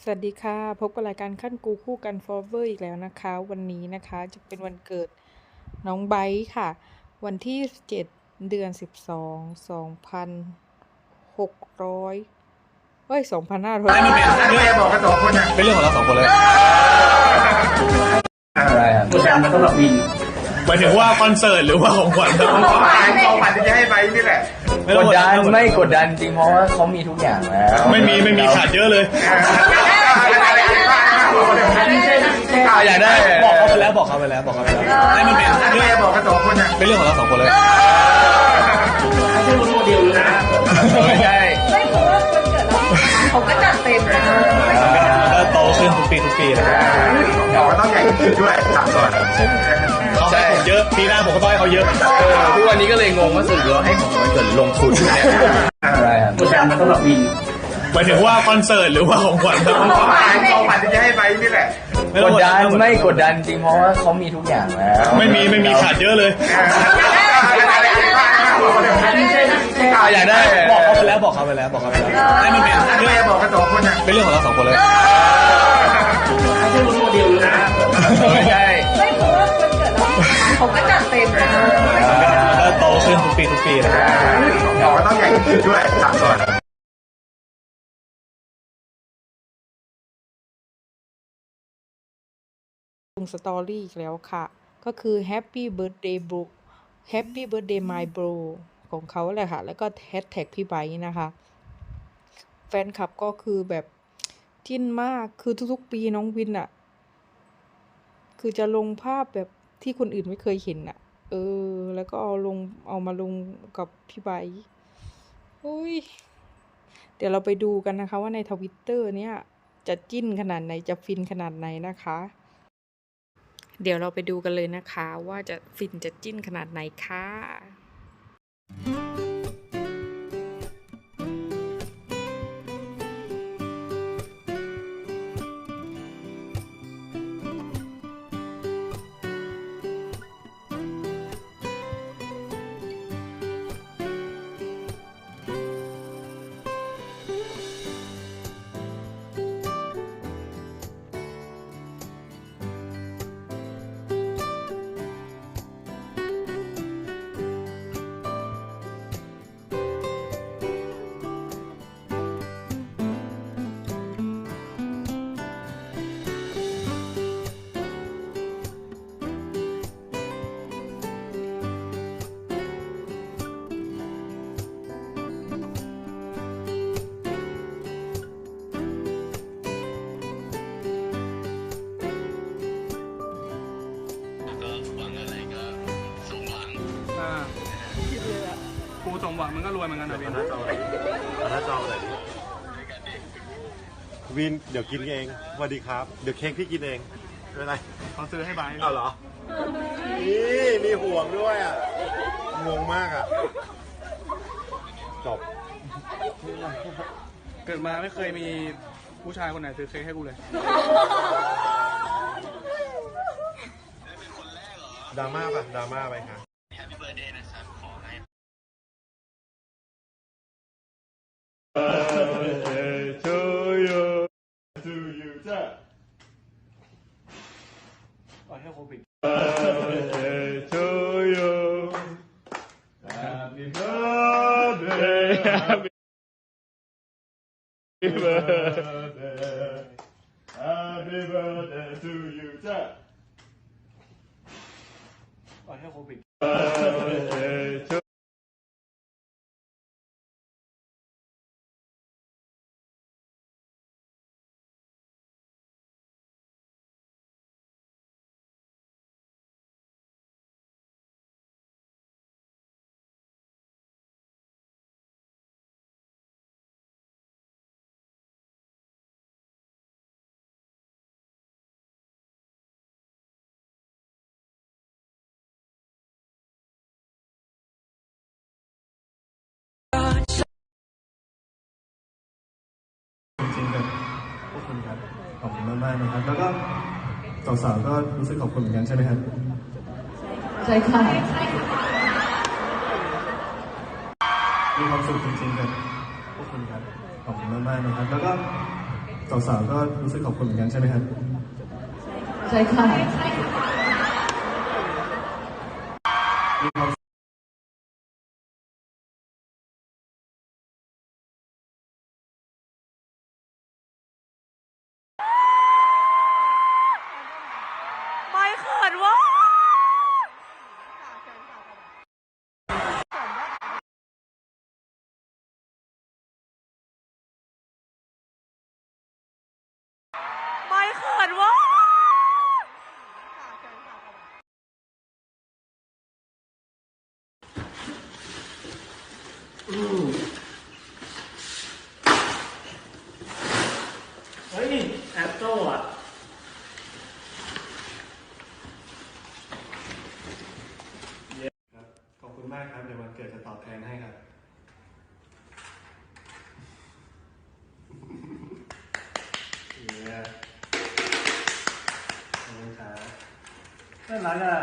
สวัสดีค่ะ พบกับรายการขั้นกูคู่กันฟอร์เวอร์อีกแล้วนะคะ วันนี้นะคะจะเป็นวันเกิดน้องไบร์ทค่ะ วันที่ 7 เดือน 12 2,600เฮ้ย 2,500ไม่มันเป็นแม่บอกกันสองคนอะเป็นเรื่องของเราสองคนเลยได้ครับกดดันมันสำหรับวินหมายถึงว่าคอนเสิร์ตหรือว่าของขวัญครับของขวัญของขวัญที่จะให้ไปนี่แหละ กดดันไม่กดดันจริงเพราะว่าเขามีทุกอย่างแล้วไม่มีไม่มีขาดเยอะเลยอ่าอยากได้บอกเขาไปแล้วบอกเขาไปแล้วบอกเขาไปแล้วไม่มันเป็นเรื่องแม่บอกกันสองคนอะเป็นเรื่องของเราสองคนเลยไม่ใช่ไม่เพราะว่าวันเกิดเราเขาก็จัดเต็มนะก็โตขึ้นทุกปีทุกปีนะขอต้องใหญ่ขึ้นด้วยถามก่อนเขาให้ผม เยอะปีหน้าผมก็ต้องให้เขาเยอะเออทุกวันนี้ก็เลยงงว่าสรุปเราให้ของมันเกิดลงทุนเนี่ยได้ครับกดดันมันสำหรับวินหมายถึงว่าคอนเสิร์ตหรือว่าของขวัญครับของขวัญของขวัญที่จะให้ไปนี่แหละกดดันไม่กดดันจริงเพราะว่าเขามีทุกอย่างแล้วไม่มีไม่มีขาดเยอะเลยอ่าอยากได้บอกเขาไปแล้วบอกเขาไปแล้วบอกเขาไปแล้วไม่มันเป็นเรื่องแม่บอกกันสองคนอะเป็นเรื่องของเราสองคนเลยไม่ใช่ไม่เพราะว่าวันเกิด เขาก็จัดเต็มนะก็โตขึ้นทุกปีทุกปีนะขอต้องใหญ่ขึ้นด้วยถามก่อนลงสตอรี่อีกแล้วค่ะ ก็คือ Happy Birthday Bro Happy Birthday My Bro ของเขาแหละค่ะ แล้วก็แฮชแท็กพี่ไบร์นะคะ แฟนคลับก็คือแบบจิ้นมากคือทุกๆปีน้องวินอะคือจะลงภาพแบบ ที่คนอื่นไม่เคยเห็นอะเออ แล้วก็เอาลงเอามาลงกับพี่ใบอุ้ย เดี๋ยวเราไปดูกันนะคะ ว่าในทวิตเตอร์เนี่ย จะจิ้นขนาดไหนจะฟินขนาดไหนนะคะ เดี๋ยวเราไปดูกันเลยนะคะ ว่าจะฟินจะจิ้นขนาดไหนค่ะ อ่าครูสมหวังมันก็รวยเหมือนกันนะพี่วินเดี๋ยวกินเองสวัสดีครับ เดี๋ยวเค้กพี่กินเองไม่เป็นไรเขาซื้อให้ไบร์ทเอาเหรอ นี่มีห่วงด้วยอะงงมากอะ จบ เกิดมาไม่เคยมีผู้ชายคนไหนซื้อเค้กให้กูเลย ดราม่าป่ะ ดราม่าไปค รับจ มากๆนะครับ แล้วก็สาวๆก็รู้สึกขอบคุณเหมือนกันใช่ไหมครับ ใช่ค่ะมีความสุขจริงๆกับพวกคุณครับ ขอบคุณมากๆนะครับ แล้วก็สาวๆก็รู้สึกขอบคุณเหมือนกันใช่ไหมครับ ใช่ค่ะ เขินวะ เฮ้ยแอปโต้อะ ครับ ขอบคุณมากครับ เดี๋ยววันเกิดจะตอบแทนให้ครับ เย้ขอบคุณครับ น่ารักอะ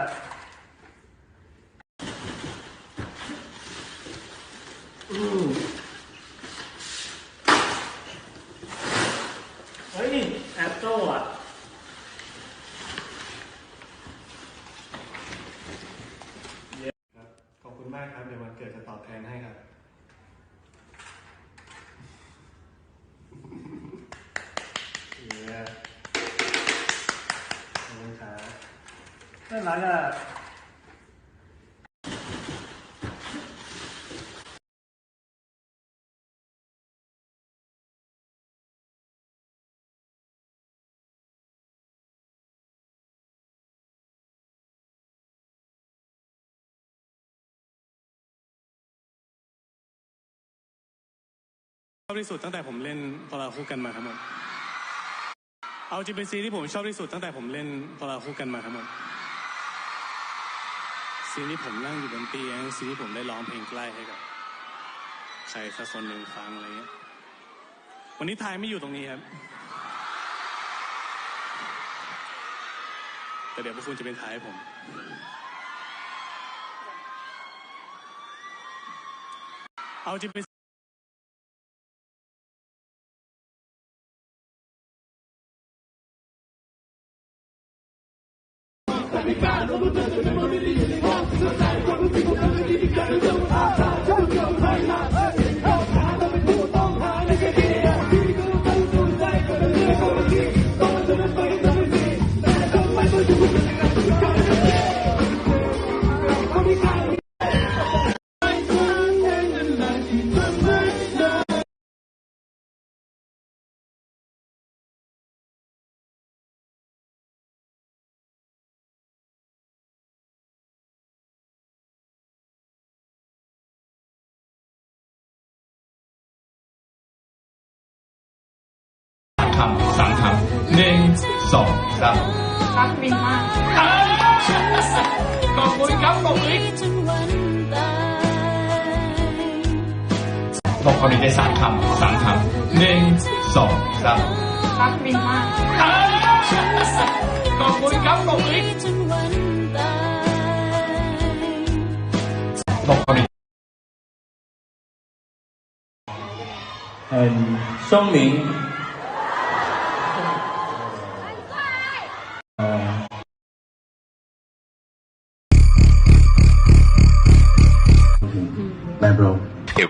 เฮ้ยแอปโต้อะ ครับ ขอบคุณมากครับ เดี๋ยววันเกิดจะตอบแทนให้ครับ เย้ขอบคุณครับ น่ารักอะชอบที่สุดตั้งแต่ผมเล่นพอราคู่กันมาทั้งหมด เอาจริงเป็นซีที่ผมชอบที่สุดตั้งแต่ผมเล่นพอราคู่กันมาทั้งหมด ซีนที่ผมนั่งอยู่บนเตียงซีนที่ผมได้ร้องเพลงใกล้ให้กับใครสักคนหนึ่งฟังอะไรเงี้ยวันนี้ทายไม่อยู่ตรงนี้ครับ แต่เดี๋ยวพวกคุณจะเป็นทายให้ผมเอาจริงเป็น คำสามคำหนึ่งสองสามรักมินมากขอบคุณครับผมลิก บอกคำนี้ได้สามคำสามคำหนึ่งสองสาม รักมินมาก ขอบคุณครับผมลิกบอกคำนี้ 很聪明。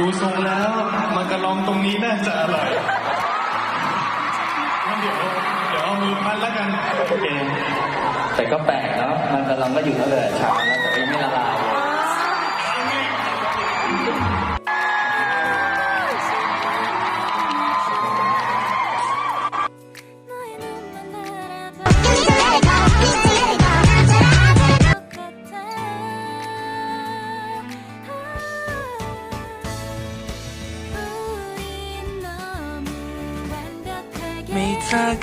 ดูทรงแล้วมันกระลองตรงนี้น่าจะอร่อยงั้นเดี๋ยวเดี๋ยวเอามือพันแล้วกันโอเคแต่ก็แปลกเนาะมันกำลังก็อยู่ตั้งแต่เช้าแล้วแต่ยังไม่ละลาย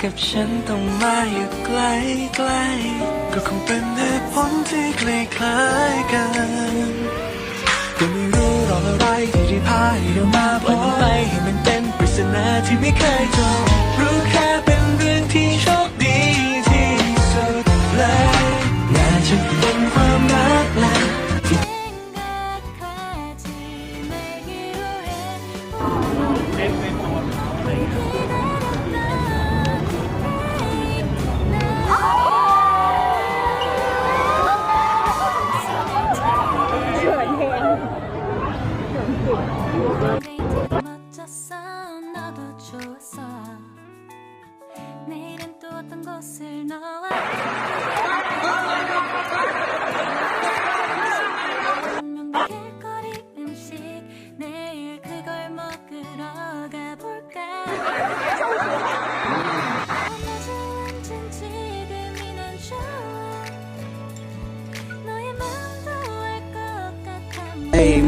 กับฉันต้องมาอยู่ใกล้ใกล้ก็คงเป็นเหตุผลที่คล้ายคล้ายๆกันก็ไม่รู้หรอกอะไรที่ได้พาให้เรามาพบไปให้มันเป็นปริศนาที่ไม่เคยจบ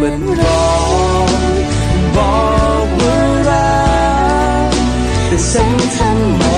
มันร้องบอกว่ารักแต่ฉันทำไม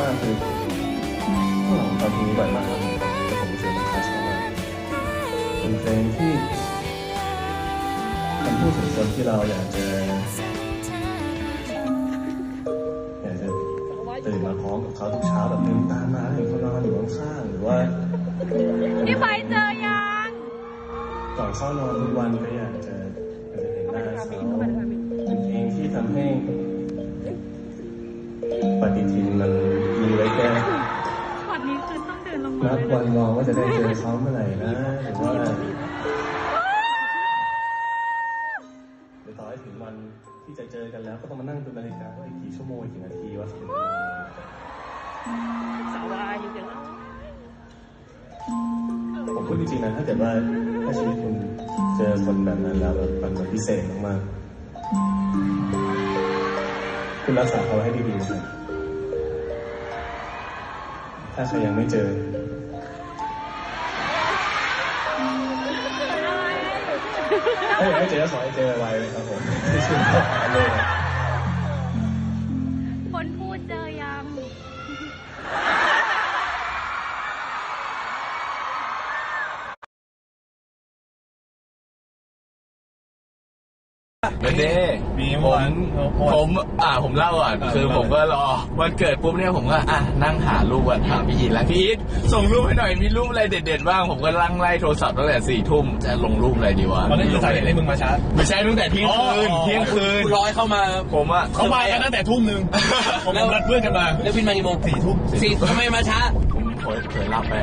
มากคือพวกเราฟังเพลงนี้บ่อยมากครับแต่ผมรู้สึกว่ามันคลาสสิกมากเป็นเพลงที่มันพูดถึงคนที่เราอยากจะอยากจะตื่นมาพร้อมกับเขาทุกเช้าแบบเดินตามมาเห็นเขานอนอยู่ข้างๆหรือว่านี่ไปเจอยังก่อนเข้านอนทุกวันก็อยากจะอยากจะเห็นหน้าเขาเป็นเพลงที่ทำให้ ต้องเดินลงมานับวันรอว่าจะได้เจอเขาเมื่อไหร่นะหรือว่าหรือต่อให้ถึงวันที่จะเจอกันแล้ว ก็ต้องมานั่งดูนาฬิกาว่าอีกกี่ชั่วโมงอีกกี่นาทีว่าจะถึงเวลาสาวาอยู่จังผมพูดจริงๆนะถ้าเกิดว่าถ้าชีวิตคุณเจอคนแบบนั้นแล้วแบบมันมันพิเศษมากๆคุณรักษาเขาไว้ให้ดีๆนะครับ ถ้าใครยังไม่เจอ ถ้าอยากให้เจอก็ขอให้เจอไวๆนะครับผมที่สุดก็ขอเลยคนพูดเจอยังวันนี้มีผวันม ผมอ่าผมเล่าอะคือผมก็รอวันเกิดปุ๊บเนี่ยผมก็อะนั่งหารูปอะถามพี่อีทแล้วพี่อีทส่งรูปให้หน่อยมีรูปอะไรเด็ดๆบ้างผมก็ลั่งไล่โทรศัพท์ตั้งแต่สี่ทุ่มจะลงรูปอะไรดีวะตอนนั้นคือสาเหตุที่มึงมาช้าไม่ใช่ตั้งแต่เที่ยงคืนอ๋อเที่ยงคืนร้อยเข้ามาผมอะเขามากันตั้งแต่ทุ่มหนึ่งผมนัดเพื่อนกันมาแล้วบินมากี่โมงสี่ทุ่มสี่ทำไมมาช้าผม เผลอเผลอหลับไป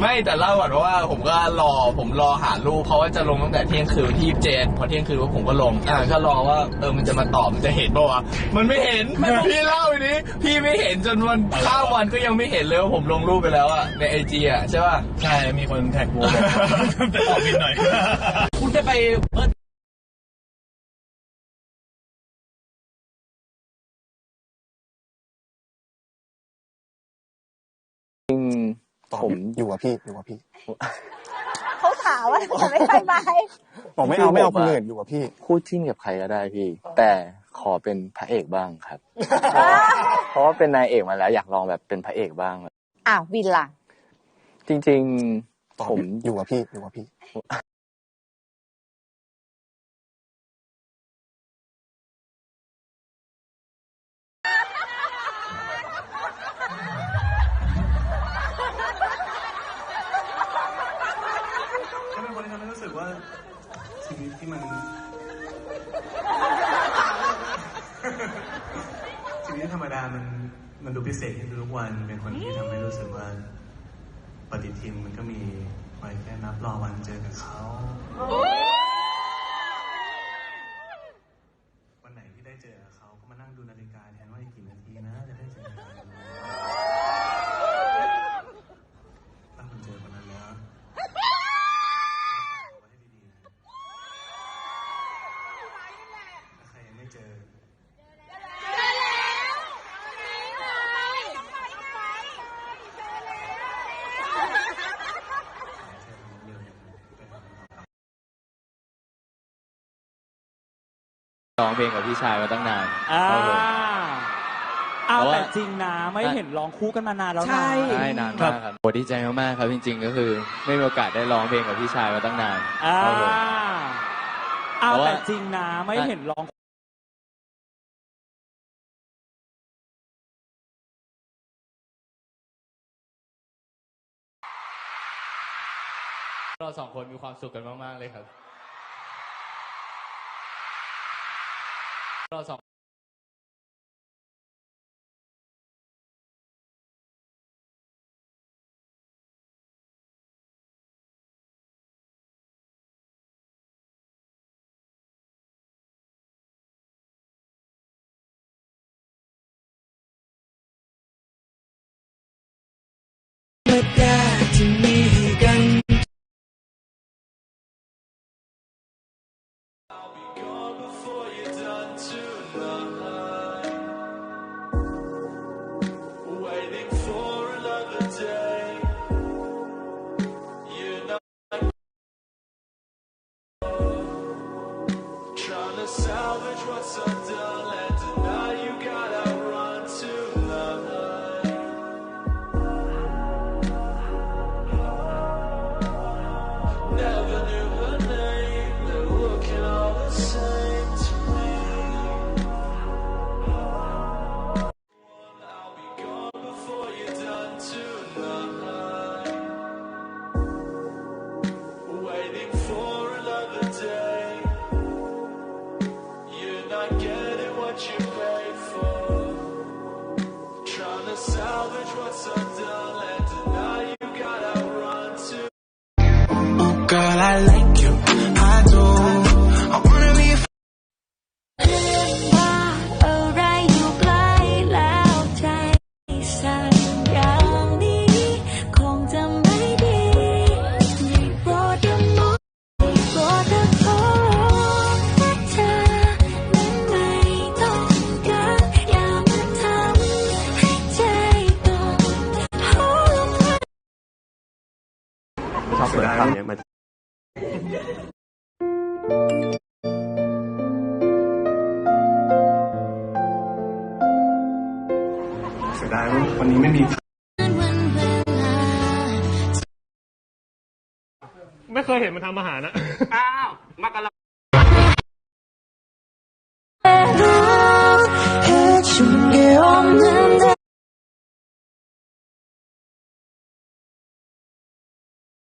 ไม่แต่เล่าก่อนว่าผมก็รอผมรอหารูปเพราะว่าจะลงตั้งแต่เที่ยงคืนที่เจ็ดพอเที่ยงคืนว่าผมก็ลงอ่าก็รอว่าเออมันจะมาตอบมันจะเห็นป่าวะมันไม่เห็นพี่เล่าอันนี้พี่ไม่เห็นจนวันข้ามวันก็ยังไม่เห็นเลยว่าผมลงรูปไปแล้วอะในไอจีอะใช่ป่ะใช่มีคนแท็กโมบอกจะตอบผิดหน่อยคุณได้ไปเปิด ผมอยู่กับพี่อยู่กับพี่เขาถามว่าจะไม่ไปไหมบอกไม่เอาไม่เอาคนอื่นอยู่กับพี่ คู่จิ้นกับใครก็ได้พี่ แต่ขอเป็นพระเอกบ้างครับ เพราะว่าเป็นนายเอกมาแล้ว อยากลองแบบเป็นพระเอกบ้างอ้าววินล่ะ จริง ๆ ผมอยู่กับพี่อยู่กับพี่ ธรรมดามันมันดูพิเศษขึ้นทุกวัน เป็นคนที่ทำให้รู้สึกว่าปฏิทินมันก็มีไว้แค่นับรอวันเจอกับเขา วันไหนที่ได้เจอกับเขาก็มานั่งดูนาฬิกาแทนว่าอีกกี่นาทีนะ จะได้เจอกันถ้าคุณเจอคนนั้นแล้ว ถ้าใครยังไม่เจอ ร้องเพลงกับพี่ชายมาตั้งนานอ่าครับผม เอาเพราะว่าแต่จริงนะ ไม่เห็นร้องคู่กันมานานแล้วนะ ใช่ ใช่นานมากครับโหดีใจมากๆครับจริง ๆ ก็คือไม่มีโอกาสได้ร้องเพลงกับพี่ชายมาตั้งนานอ่าครับผม เอาเพราะว่าแต่จริงนะ ไม่เห็นร้อง เราสองคนมีความสุขกันมาก ๆ เลยครับ เร เคยเห็นมันทำอาหารนะ อ้าวมากระ